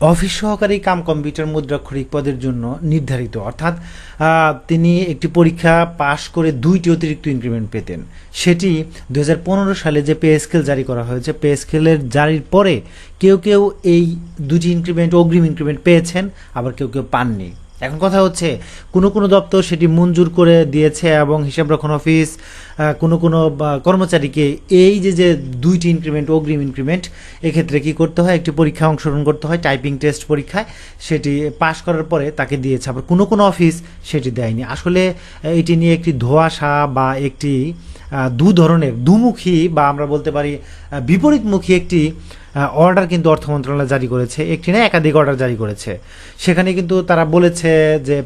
Office সহকারী cum computer মুদ্রাক্ষরিক পদের জন্য নির্ধারিত। অর্থাৎ তিনি একটি পরীক্ষা পাশ করে দুইটি অতিরিক্ত ইনক্রিমেন্ট পেতেন। সেটি দু হাজার পনেরো সালে যে পে স্কেল জারি করা হয়েছে পে স্কেলের জারির পরে কেউ কেউ এই দুটি ইনক্রিমেন্ট অগ্রিম ইনক্রিমেন্ট পেয়েছেন, আবার কেউ কেউ পাননি। এখন কথা হচ্ছে, কোনো কোনো দপ্তর সেটি মঞ্জুর করে দিয়েছে এবং হিসাব রক্ষণ অফিস কোনো কোনো কর্মচারীকে এই যে যে দুইটি ইনক্রিমেন্ট অগ্রিম ইনক্রিমেন্ট এক্ষেত্রে কি করতে হয়? একটি পরীক্ষা অংশগ্রহণ করতে হয় টাইপিং টেস্ট পরীক্ষায়। সেটি পাশ করার পরে তাকে দিয়েছে, আবার কোনো কোনো অফিস সেটি দেয়নি। আসলে এটি নিয়ে একটি ধোঁয়াশা বা একটি দু ধরনের, দুমুখী বা আমরা বলতে পারি বিপরীতমুখী একটি অর্ডার কিন্তু অর্থ মন্ত্রণালয় জারি করেছে, একটি না একাধিক অর্ডার জারি করেছে। সেখানে কিন্তু তারা বলেছে যে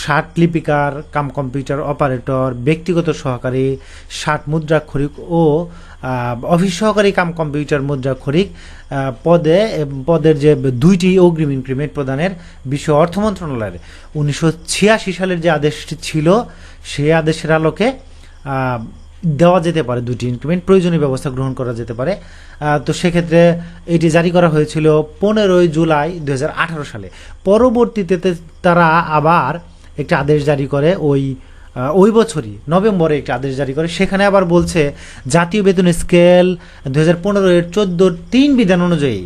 ষাট লিপিকার, কাম কম্পিউটার অপারেটর, ব্যক্তিগত সহকারী, ষাট মুদ্রাক্ষরিক ও অফিস সহকারী কাম কম্পিউটার মুদ্রাক্ষরিক পদে পদের যে দুইটি অগ্রিম ইনক্রিমেন্ট প্রদানের বিষয় অর্থ মন্ত্রণালয়ের। উনিশশো ছিয়াশি সালের যে আদেশটি ছিল, সেই আদেশের আলোকে দেওয়া যেতে পারে দুটি ইনক্রিমেন্ট প্রয়োজনীয় ব্যবস্থা গ্রহণ করা যেতে পারে। তো সেক্ষেত্রে এটি জারি করা হয়েছিল পনেরোই জুলাই দু হাজার আঠারো সালে। পরবর্তীতে তারা আবার একটি আদেশ জারি করে ওই ওই বছরই, নভেম্বরে একটি আদেশ জারি করে। সেখানে আবার বলছে, জাতীয় বেতন স্কেল দু হাজার পনেরো এর চোদ্দোর তিন বিধান অনুযায়ী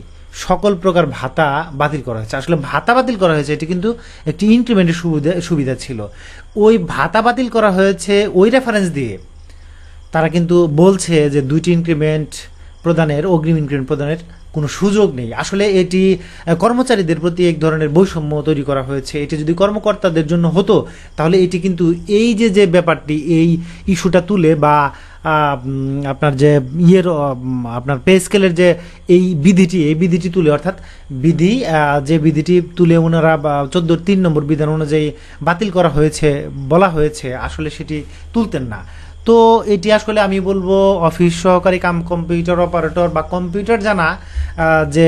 সকল প্রকার ভাতা বাতিল করা হয়েছে। আসলে ভাতা বাতিল করা হয়েছে, এটি কিন্তু একটি ইনক্রিমেন্টের সুবিধা সুবিধা ছিল। ওই ভাতা বাতিল করা হয়েছে ওই রেফারেন্স দিয়ে তারা কিন্তু বলছে যে দুইটি ইনক্রিমেন্ট প্রদানের, অগ্রিম ইনক্রিমেন্ট প্রদানের কোনো সুযোগ নেই। আসলে এটি কর্মচারীদের প্রতি এক ধরনের বৈষম্য তৈরি করা হয়েছে। এটি যদি কর্মকর্তাদের জন্য হতো, তাহলে এটি কিন্তু এই যে যে ব্যাপারটি, এই ইস্যুটা তুলে বা আপনার যে ইয়ের আপনার পে স্কেলের যে এই বিধিটি এই বিধিটি তুলে, অর্থাৎ বিধি যে বিধিটি তুলে ওনারা চোদ্দোর তিন নম্বর বিধান অনুযায়ী বাতিল করা হয়েছে, বলা হয়েছে, আসলে সেটি তুলতেন না। তো এটি আসলে আমি বলব অফিস সহকারী কাম কম্পিউটার অপারেটর বা কম্পিউটার জানা যে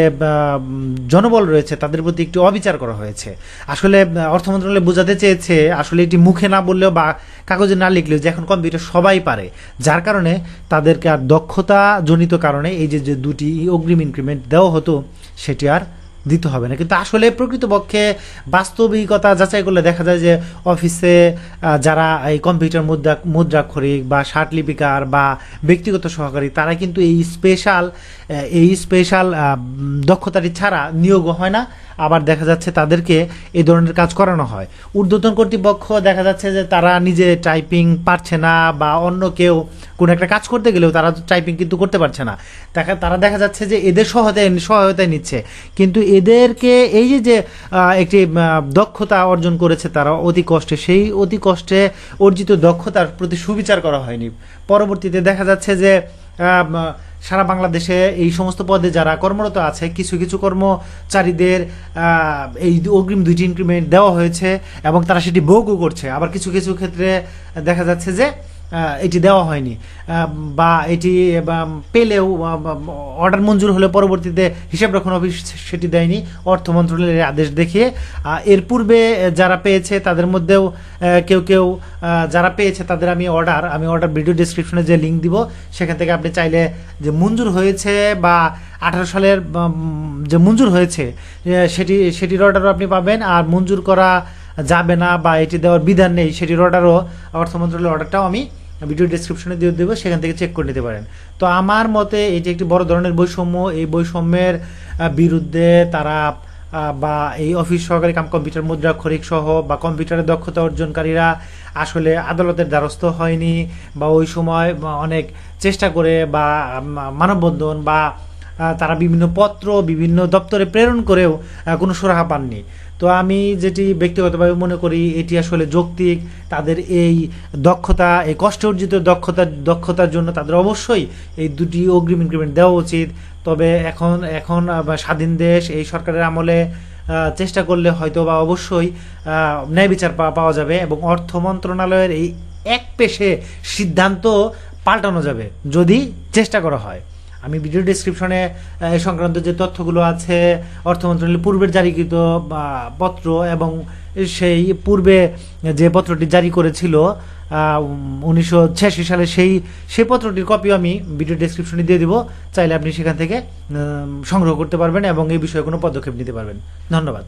জনবল রয়েছে, তাদের প্রতি একটু অবিচার করা হয়েছে। আসলে অর্থ মন্ত্রণালয় বোঝাতে চেয়েছে, আসলে এটি মুখে না বললেও বা কাগজে না লিখলেও যে এখন কম্পিউটার সবাই পারে। যার কারণে তাদেরকে আর দক্ষতা জনিত কারণে এই যে যে দুটি অগ্রিম ইনক্রিমেন্ট দেওয়া হতো, সেটি আর দিতে হবে না। কিন্তু আসলে প্রকৃতপক্ষে বাস্তবিকতা যাচাই করলে দেখা যায় যে অফিসে যারা এই কম্পিউটার মুদ্রা, মুদ্রাক্ষরিক বা লিপিকার বা ব্যক্তিগত সহকারী, তারা কিন্তু এই স্পেশাল এই স্পেশাল দক্ষতাটি ছাড়া নিয়োগ হয় না। আবার দেখা যাচ্ছে তাদেরকে এই ধরনের কাজ করানো হয়। ঊর্ধ্বতন কর্তৃপক্ষ দেখা যাচ্ছে যে তারা নিজে টাইপিং পারছে না বা অন্য কেউ কোনো একটা কাজ করতে গেলেও তারা টাইপিং কিন্তু করতে পারছে না। দেখা, তারা দেখা যাচ্ছে যে এদের সহায়তায় সহায়তায় নিচ্ছে। কিন্তু এদেরকে এই যে যে একটি দক্ষতা অর্জন করেছে তারা অতি কষ্টে, সেই অতি কষ্টে অর্জিত দক্ষতার প্রতি সুবিচার করা হয়নি। পরবর্তীতে দেখা যাচ্ছে যে সারা বাংলাদেশে এই সমস্ত পদে যারা কর্মরত আছে, কিছু কিছু কর্মচারীদের এই অগ্রিম দুইটি ইনক্রিমেন্ট দেওয়া হয়েছে এবং তারা সেটি ভোগও করছে। আবার কিছু কিছু ক্ষেত্রে দেখা যাচ্ছে যে এটি দেওয়া হয়নি। বা এটি পেলেও অর্ডার মঞ্জুর হলে পরবর্তীতে হিসাব রক্ষণ অফিস সেটি দেয়নি। অর্থ মন্ত্রণালয়ের আদেশ দেখিয়ে এর পূর্বে যারা পেয়েছে তাদের মধ্যেও কেউ কেউ যারা পেয়েছে তাদের আমি অর্ডার আমি অর্ডার ভিডিও ডিসক্রিপশনে যে লিঙ্ক দিব, সেখান থেকে আপনি চাইলে যে মঞ্জুর হয়েছে বা আঠারো সালের যে মঞ্জুর হয়েছে সেটি, সেটির অর্ডারও আপনি পাবেন। আর মঞ্জুর করা যাবে না বা এটি দেওয়ার বিধান নেই সেটির অর্ডারও অর্থ মন্ত্রণালয়ের অর্ডারটাও আমি ভিডিও ডিসক্রিপশনে দিয়ে দেবো, সেখান থেকে চেক করে নিতে পারেন। তো আমার মতে এটি একটি বড় ধরনের বৈষম্য। এই বৈষম্যের বিরুদ্ধে তারা বা এই অফিস সহকারী কাম কম্পিউটার মুদ্রাক্ষরিক সহ বা কম্পিউটারের দক্ষতা অর্জনকারীরা আসলে আদালতের দ্বারস্থ হয়নি বা ওই সময় অনেক চেষ্টা করে বা মানববন্ধন বা তারা বিভিন্ন পত্র, বিভিন্ন দপ্তরে প্রেরণ করেও কোনো সুরাহা পাননি। তো আমি যেটি ব্যক্তিগতভাবে মনে করি, এটি আসলে যৌক্তিক। তাদের এই দক্ষতা, এই কষ্ট অর্জিত দক্ষতা, দক্ষতার জন্য তাদের অবশ্যই এই দুটি অগ্রিম ইনক্রিমেন্ট দেওয়া উচিত। তবে এখন এখন স্বাধীন দেশ, এই সরকারের আমলে চেষ্টা করলে হয়তো বা অবশ্যই ন্যায় বিচার পাওয়া যাবে এবং অর্থ মন্ত্রণালয়ের এই এক পেশে সিদ্ধান্ত পাল্টানো যাবে, যদি চেষ্টা করা হয়। আমি ভিডিও ডিসক্রিপশনে এ সংক্রান্ত যে তথ্যগুলো আছে, অর্থ মন্ত্রণালয়ের পূর্বের জারিকৃত পত্র এবং সেই পূর্বে যে পত্রটি জারি করেছিল উনিশশো ছিয়াশি সালে সেই সেই পত্রটির কপিও আমি ভিডিও ডিসক্রিপশনে দিয়ে দিব। চাইলে আপনি সেখান থেকে সংগ্রহ করতে পারবেন এবং এই বিষয়ে কোনো পদক্ষেপ নিতে পারবেন। ধন্যবাদ।